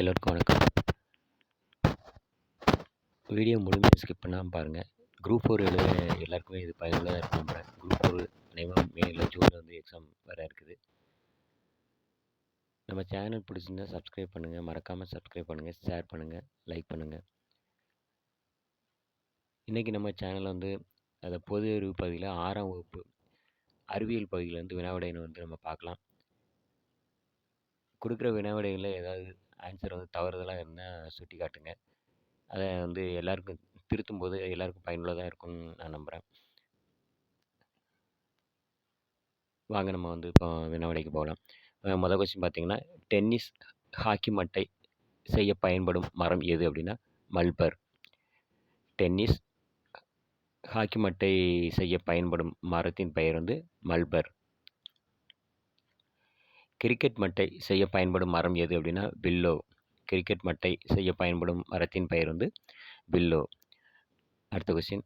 எல்லோருக்கும் வணக்கம். வீடியோ முழுமையாக ஸ்கிப் பண்ணாமல் பாருங்கள் குரூப் ஃபோர் எழுத எல்லாருக்குமே இது பயனுள்ளதாக இருக்கும் நம்புகிறேன் குரூப் ஃபோர் அனைவரும் மேல ஜூனில் வந்து எக்ஸாம் வர இருக்குது. நம்ம சேனல் பிடிச்சிருந்தா சப்ஸ்கிரைப் பண்ணுங்கள் மறக்காமல் சப்ஸ்கிரைப் பண்ணுங்கள் ஷேர் பண்ணுங்கள் லைக் பண்ணுங்கள் இன்றைக்கி நம்ம சேனலில் வந்து அதை பொது அறிவு பகுதியில் ஆறாம் வகுப்பு அறிவியல் பகுதியில் வந்து வினாவிடையினை வந்து நம்ம பார்க்கலாம். கொடுக்குற வினாவிடைகளில் ஏதாவது ஆன்சர் வந்து தவறுதலாக இருந்தால் சுட்டி காட்டுங்க. அதை வந்து எல்லாருக்கும் திருத்தும் போது எல்லாருக்கும் பயனுள்ளதாக இருக்கும்னு நான் நம்புகிறேன் வாங்க நம்ம வந்து இப்போ வினாவிடைக்கு போகலாம். மொதல் கொஸ்டின் பார்த்தீங்கன்னா டென்னிஸ் ஹாக்கி மட்டை செய்ய பயன்படும் மரம் எது? அப்படின்னா மல்பர். டென்னிஸ் ஹாக்கி மட்டை செய்ய பயன்படும் மரத்தின் பெயர் வந்து மல்பர். கிரிக்கெட் மட்டை செய்ய பயன்படும் மரம் எது அப்படின்னா வில்லோ. கிரிக்கெட் மட்டை செய்ய பயன்படும் மரத்தின் பெயர் வந்து வில்லோ. அடுத்த கொஸ்டின்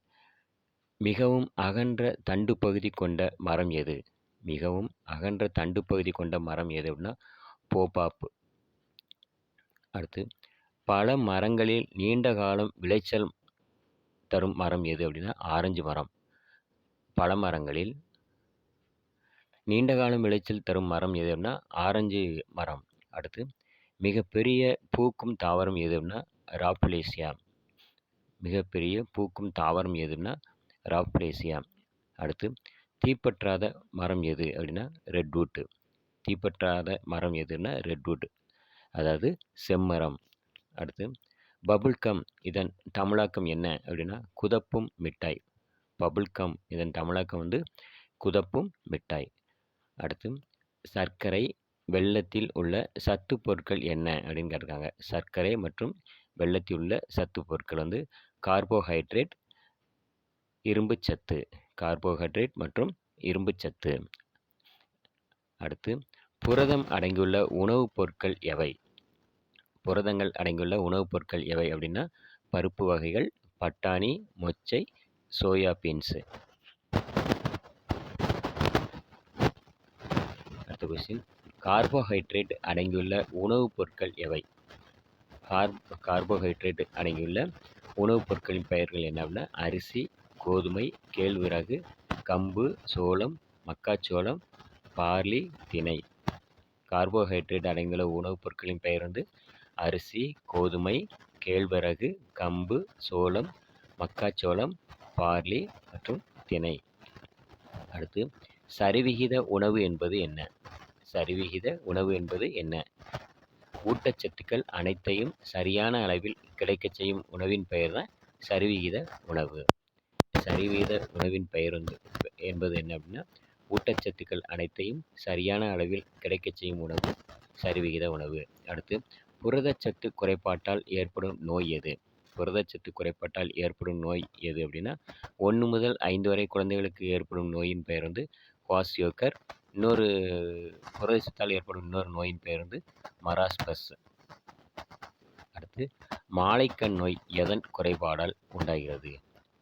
மிகவும் அகன்ற தண்டு பகுதி கொண்ட மரம் எது? மிகவும் அகன்ற தண்டு பகுதி கொண்ட மரம் எது அப்படின்னா போபாப்பு அடுத்து பல மரங்களில் நீண்ட காலம் விளைச்சல் தரும் மரம் எது அப்படின்னா ஆரஞ்சு மரம். பல மரங்களில் நீண்ட காலம் விளைச்சல் தரும் மரம் எது அப்படின்னா ஆரஞ்சு மரம். அடுத்து மிகப்பெரிய பூக்கும் தாவரம் எது அப்படின்னா ராப்லேசியா. மிகப்பெரிய பூக்கும் தாவரம் எதுன்னா ராப்லேசியா. அடுத்து தீப்பற்றாத மரம் எது அப்படின்னா ரெட்வுட்டு தீப்பற்றாத மரம் எதுன்னா ரெட்வுட் அதாவது செம்மரம். அடுத்து பபுள்கம் இதன் தமிழாக்கம் என்ன அப்படின்னா குதப்பும் மிட்டாய். பபுல்கம் இதன் தமிழாக்கம் வந்து குதப்பும் மிட்டாய். அடுத்து சர்க்கரை வெள்ளத்தில் உள்ள சத்து பொருட்கள் என்ன? அப்படின்னு கேட்டிருக்காங்க. சர்க்கரை மற்றும் வெள்ளத்தில் உள்ள சத்து பொருட்கள் வந்து கார்போஹைட்ரேட் இரும்புச்சத்து கார்போஹைட்ரேட் மற்றும் இரும்புச்சத்து அடுத்து புரதம் அடங்கியுள்ள உணவுப் பொருட்கள் எவை? புரதங்கள் அடங்கியுள்ள உணவுப் பொருட்கள் எவை அப்படின்னா பருப்பு வகைகள் பட்டாணி மொச்சை சோயா பீன்ஸு அடுத்த கார்போஹைட்ரேட் அடங்கியுள்ள உணவுப் பொருட்கள் எவை? கார் கார்போஹைட்ரேட் அடங்கியுள்ள உணவுப் பொருட்களின் பெயர்கள் என்ன அப்படின்னா அரிசி கோதுமை கேழ்விறகு கம்பு சோளம் மக்காச்சோளம் பார்லி திணை கார்போஹைட்ரேட் அடங்கியுள்ள உணவுப் பொருட்களின் பெயர் வந்து அரிசி கோதுமை கேழ்வரகு கம்பு சோளம் மக்காச்சோளம் பார்லி மற்றும் திணை அடுத்து சரிவிகித உணவு என்பது என்ன? சரிவிகித உணவு என்பது என்ன? ஊட்டச்சத்துக்கள் அனைத்தையும் சரியான அளவில் கிடைக்கச் செய்யும் உணவின் பெயர் தான் சரிவிகித உணவு. சரிவிகித உணவின் பெயர் வந்து என்பது என்ன அப்படின்னா ஊட்டச்சத்துக்கள் அனைத்தையும் சரியான அளவில் கிடைக்கச் செய்யும் உணவு சரிவிகித உணவு. அடுத்து புரதச்சத்து குறைபாட்டால் ஏற்படும் நோய் எது? புரதச்சத்து குறைபாட்டால் ஏற்படும் நோய் எது அப்படின்னா ஒன்று முதல் ஐந்து வரை குழந்தைகளுக்கு ஏற்படும் நோயின் பெயர் வந்து குவாசியோக்கர் இன்னொரு புரதச்சத்தால் ஏற்படும் இன்னொரு நோயின் பெயர் வந்து மராஸ்பஸ். அடுத்து மாலைக்கண் நோய் எதன் குறைபாடால் உண்டாகிறது?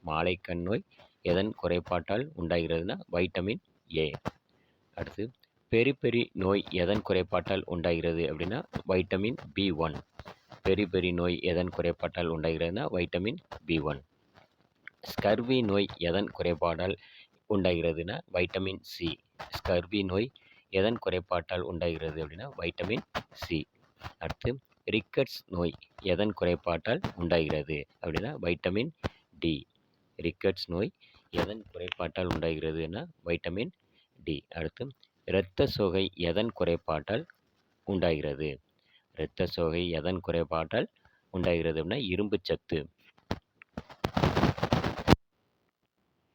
மாலைக்கண் நோய் எதன் குறைபாட்டால் உண்டாகிறதுனா வைட்டமின் ஏ. அடுத்து பெரி பெரி நோய் எதன் குறைபாட்டால் உண்டாகிறது அப்படின்னா vitamin B one. Beriberi நோய் எதன் குறைபாட்டால் உண்டாகிறதுனா வைட்டமின் பி ஒன். ஸ்கர்வி நோய் எதன் குறைபாடால் உண்டாகிறதுனா வைட்டமின் சி ஸ்கர்வி நோய் எதன் குறைபாட்டால் உண்டாகிறது அப்படின்னா வைட்டமின் சி அடுத்து ரிக்கட்ஸ் நோய் எதன் குறைபாட்டால் உண்டாகிறது அப்படின்னா வைட்டமின் டி ரிக்கட்ஸ் நோய் எதன் குறைபாட்டால் உண்டாகிறதுனா வைட்டமின் டி அடுத்து இரத்த சோகை எதன் குறைபாட்டால் உண்டாகிறது? இரத்த சோகை எதன் குறைபாட்டால் உண்டாகிறது அப்படின்னா இரும்புச்சத்து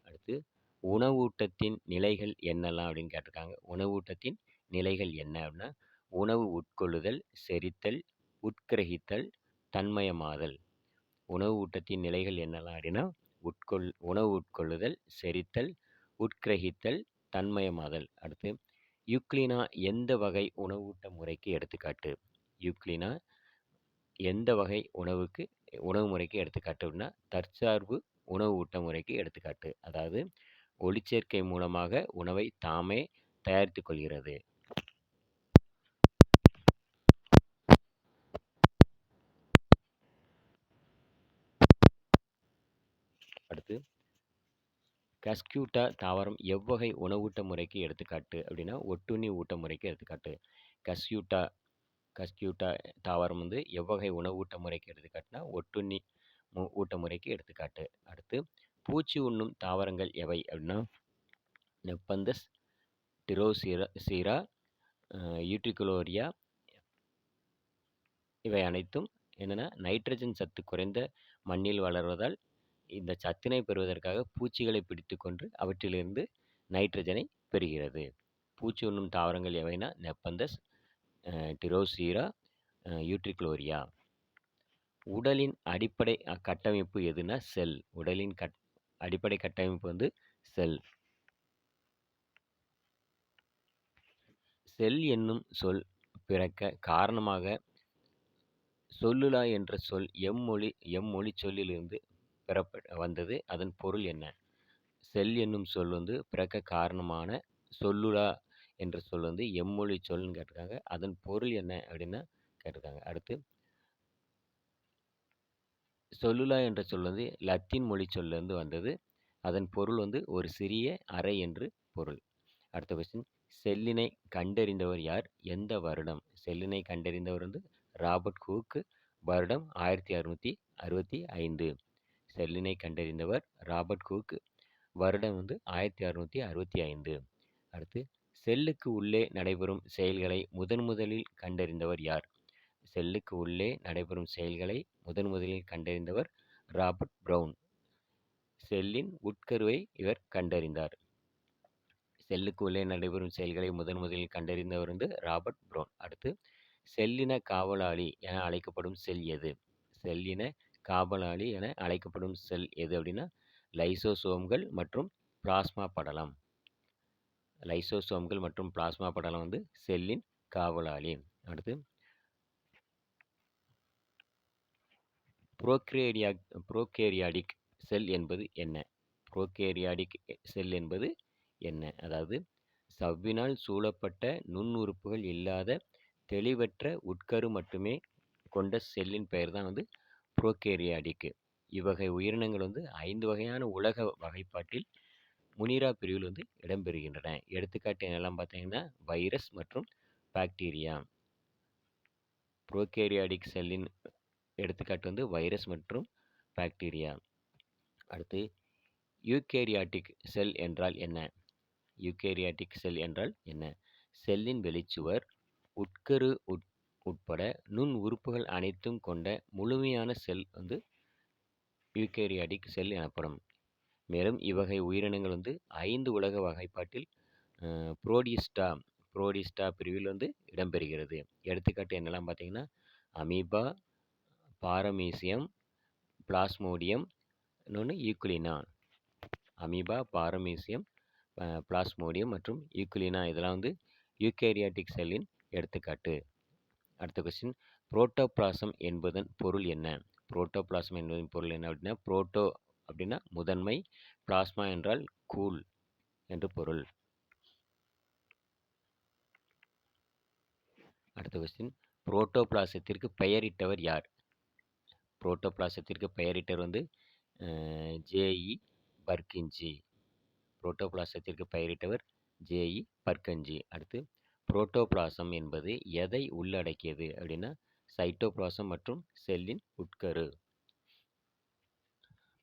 அடுத்து உணவூட்டத்தின் நிலைகள் என்னெல்லாம் அப்படின்னு கேட்டிருக்காங்க. உணவூட்டத்தின் நிலைகள் என்ன அப்படின்னா உணவு உட்கொள்ளுதல் செரித்தல் உட்கிரகித்தல் தன்மயமாதல். உணவு ஊட்டத்தின் நிலைகள் என்னெல்லாம் அப்படின்னா உட்கொள் உணவு உட்கொள்ளுதல் செரித்தல் உட்கிரகித்தல் தன்மயமாதல். அடுத்து யுக்ளினா எந்த வகை உணவூட்ட முறைக்கு எடுத்துக்காட்டு? யுக்ளினா எந்த வகை உணவுக்கு உணவு முறைக்கு எடுத்துக்காட்டு அப்படின்னா தற்சார்பு உணவு ஊட்ட முறைக்கு எடுத்துக்காட்டு. அதாவது ஒளிச்சேர்க்கை மூலமாக உணவை தாமே தயாரித்துக் கொள்கிறது. அடுத்து கஸ்கியூட்டா தாவரம் எவ்வகை உணவூட்ட முறைக்கு எடுத்துக்காட்டு அப்படின்னா ஒட்டுண்ணி ஊட்ட முறைக்கு எடுத்துக்காட்டு. கஸ்கியூட்டா கஸ்கியூட்டா தாவரம் வந்து எவ்வகை உணவூட்ட முறைக்கு எடுத்துக்காட்டுனா ஒட்டுண்ணி ஊட்ட முறைக்கு எடுத்துக்காட்டு. அடுத்து பூச்சி உண்ணும் தாவரங்கள் எவை அப்படின்னா நெப்பந்தஸ் டிரோசீரா சீரா யூட்ரிகுலோரியா இவை அனைத்தும் என்னென்னா நைட்ரஜன் சத்து குறைந்த மண்ணில் வளர்வதால் இந்த சத்தினை பெறுவதற்காக பூச்சிகளை பிடித்து கொண்டு அவற்றிலிருந்து நைட்ரஜனை பெறுகிறது. பூச்சி உண்ணும் தாவரங்கள் எவைனா நெப்பந்தஸ் டிரோசீரா யூட்ரிக்ளோரியா. உடலின் அடிப்படை கட்டமைப்பு எதுனா செல். உடலின் கட் அடிப்படை கட்டமைப்பு வந்து செல். செல் என்னும் சொல் பிறக்க காரணமாக சொல்லுலா என்ற சொல் எம்மொழி எம்மொழி சொல்லிலிருந்து பெறப்ப வந்தது. அதன் பொருள் என்ன? செல் என்னும் சொல் வந்து பிறக்க காரணமான சொல்லுலா என்ற சொல் வந்து எம்மொழி சொல்னு கேட்டிருக்காங்க. அதன் பொருள் என்ன அப்படின்னா கேட்டிருக்காங்க. அடுத்து சொல்லுலா என்ற சொல் வந்து லத்தீன் மொழி சொல்லிருந்து வந்தது. அதன் பொருள் வந்து ஒரு சிறிய அறை என்று பொருள். அடுத்த கொஸ்டின் செல்லினை கண்டறிந்தவர் யார்? எந்த வருடம்? செல்லினை கண்டறிந்தவர் வந்து ராபர்ட் ஹூக்கு. வருடம் ஆயிரத்தி அறுநூற்றி அறுபத்தி ஐந்து. செல்லினை கண்டறிந்தவர் ராபர்ட் ஹூக் வருடம் வந்து ஆயிரத்தி அறுநூற்றி அறுபத்தி ஐந்து. அடுத்து செல்லுக்கு உள்ளே நடைபெறும் செயல்களை முதன் முதலில் கண்டறிந்தவர் யார்? செல்லுக்கு உள்ளே நடைபெறும் செயல்களை முதன் முதலில் கண்டறிந்தவர் ராபர்ட் பிரவுன் செல்லின் உட்கருவை இவர் கண்டறிந்தார். செல்லுக்கு உள்ளே நடைபெறும் செயல்களை முதன் முதலில் கண்டறிந்தவர் வந்து ராபர்ட் ப்ரௌன். அடுத்து செல்லின காவலாளி என அழைக்கப்படும் செல் எது? செல்லின காவலாளி என அழைக்கப்படும் செல் எது அப்படின்னா லைசோசோம்கள் மற்றும் பிளாஸ்மா படலம். லைசோசோம்கள் மற்றும் பிளாஸ்மா படலம் வந்து செல்லின் காவலாளி. அடுத்து புரோக்ரேரியா புரோகேரியாடிக் செல் என்பது என்ன? புரோகேரியாடிக் செல் என்பது என்ன? அதாவது சவ்வினால் சூழப்பட்ட நுண்ணுறுப்புகள் இல்லாத தெளிவற்ற உட்கரு மட்டுமே கொண்ட செல்லின் பெயர் தான் வந்து புரோகேரியாடிக்கு இவ்வகை உயிரினங்கள் வந்து ஐந்து வகையான உலக வகைப்பாட்டில் முனிரா பிரிவில் வந்து இடம்பெறுகின்றன. எடுத்துக்காட்டு என்னெல்லாம் பார்த்தீங்கன்னா வைரஸ் மற்றும் பாக்டீரியா. புரோகேரியாடிக் செல்லின் எடுத்துக்காட்டு வந்து வைரஸ் மற்றும் பாக்டீரியா. அடுத்து யூகேரியாட்டிக் செல் என்றால் என்ன? யூகேரியாட்டிக் செல் என்றால் என்ன? செல்லின் வெளிச்சுவர் உட்கரு உட் உட்பட நுண் உறுப்புகள் அனைத்தும் கொண்ட முழுமையான செல் வந்து யூகேரியாட்டிக் செல் எனப்படும். மேலும் இவ்வகை உயிரினங்கள் வந்து ஐந்து உலக வகைப்பாட்டில் புரோடிஸ்டா புரோடிஸ்டா பிரிவில் வந்து இடம்பெறுகிறது. எடுத்துக்காட்டு என்னெல்லாம் பார்த்தீங்கன்னா அமீபா பாரமீசியம் பிளாஸ்மோடியம் இன்னொன்று ஈக்குலினா அமீபா பாரமீசியம் பிளாஸ்மோடியம் மற்றும் ஈக்குலினா இதெல்லாம் வந்து யூகேரியாட்டிக் செல்லின் எடுத்துக்காட்டு. அடுத்த கொஸ்டின் புரோட்டோபிளாசம் என்பதன் பொருள் என்ன? புரோட்டோபிளாசம் என்பதன் பொருள் என்ன அப்படின்னா புரோட்டோ அப்படின்னா முதன்மை பிளாஸ்மா என்றால் கூழ் என்று பொருள். அடுத்த கொஸ்டின் புரோட்டோபிளாசத்திற்கு பெயரிட்டவர் யார்? புரோட்டோபிளாசத்திற்கு பெயரிட்டவர் வந்து ஜேஇ பர்கின்ஜி. புரோட்டோபிளாசத்திற்கு பெயரிட்டவர் ஜேஇ பர்கஞ்சி அடுத்து புரோட்டோபிளாசம் என்பது எதை உள்ளடக்கியது அப்படின்னா சைட்டோபிளாசம் மற்றும் செல்லின் உட்கரு.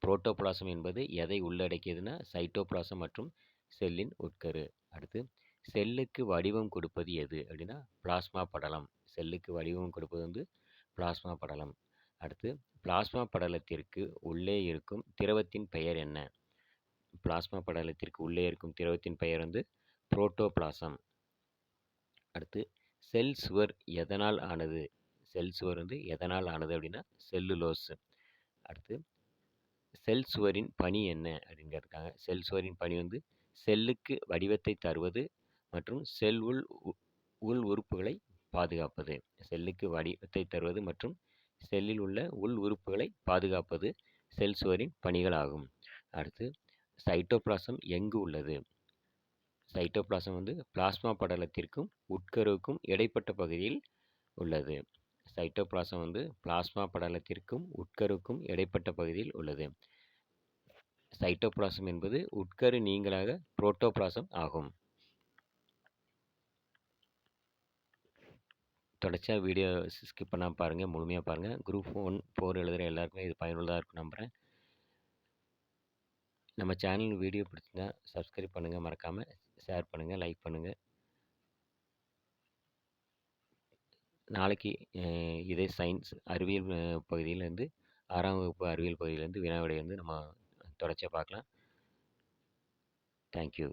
புரோட்டோபிளாசம் என்பது எதை உள்ளடக்கியதுன்னா சைட்டோபிளாசம் மற்றும் செல்லின் உட்கரு. அடுத்து செல்லுக்கு வடிவம் கொடுப்பது எது அப்படின்னா பிளாஸ்மா படலம். செல்லுக்கு வடிவம் கொடுப்பது வந்து பிளாஸ்மா படலம். அடுத்து பிளாஸ்மா படலத்திற்கு உள்ளே இருக்கும் திரவத்தின் பெயர் என்ன? பிளாஸ்மா படலத்திற்கு உள்ளே இருக்கும் திரவத்தின் பெயர் வந்து புரோட்டோபிளாசம். அடுத்து செல் சுவர் எதனால் ஆனது? செல் சுவர் வந்து எதனால் ஆனது அப்படின்னா செல்லுலோஸ் அடுத்து செல் சுவரின் பணி என்ன அப்படின்னு கேட்டிருக்காங்க. செல் சுவரின் பணி வந்து செல்லுக்கு வடிவத்தை தருவது மற்றும் செல் உள் உ- உள் உறுப்புகளை பாதுகாப்பது. செல்லுக்கு வடிவத்தை தருவது மற்றும் செல்லில் உள்ள உள் உறுப்புகளை பாதுகாப்பது செல் சுவரின் பணிகளாகும். அடுத்து சைட்டோபிளாசம் எங்கு உள்ளது? சைட்டோபிளாசம் வந்து பிளாஸ்மா படலத்திற்கும் உட்கருவுக்கும் இடைப்பட்ட பகுதியில் உள்ளது. சைட்டோபிளாசம் வந்து பிளாஸ்மா படலத்திற்கும் உட்கருவுக்கும் இடைப்பட்ட பகுதியில் உள்ளது. சைட்டோபிளாசம் என்பது உட்கரு நீங்கலாக புரோட்டோபிளாசம் ஆகும். தொடர்ச்சியாக வீடியோ ஸ்கிப் பண்ணாமல் பாருங்கள் முழுமையாக பாருங்கள் குரூப் ஒன் ஃபோர் எழுதுகிற எல்லாருக்குமே இது பயனுள்ளதாக இருக்கும் நம்புகிறேன் நம்ம சேனல் வீடியோ பிடிச்சிருந்தா சப்ஸ்கிரைப் பண்ணுங்கள் மறக்காமல் ஷேர் பண்ணுங்கள் லைக் பண்ணுங்கள் நாளைக்கு இதே சயின்ஸ் அறிவியல் பகுதியிலேருந்து ஆறாம் வகுப்பு அறிவியல் பகுதியிலேருந்து வினாவிடை வந்து நம்ம தொடர்ச்சியாக பார்க்கலாம். தேங்க்யூ